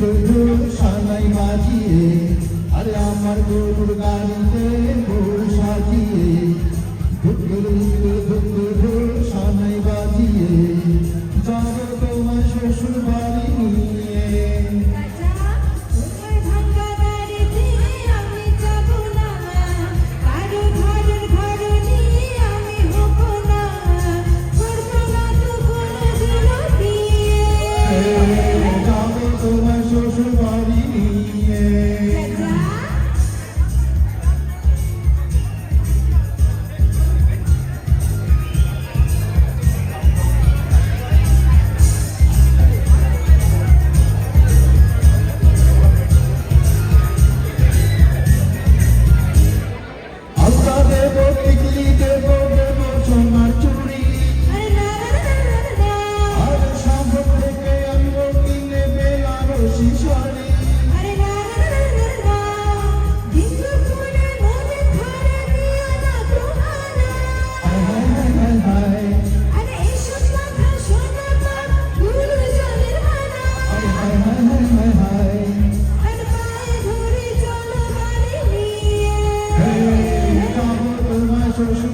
গরু সানাই বাজিয়ে আরে আমার গরুর গাড়িতে গরু সাজিয়ে ধুকুর ধুকুর সানাই বাজিয়ে যাব তোমার শ্বশুর বাড়ি নিয়ে। Yeah. 让你总在小时 Jesus.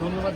ধন্যবাদ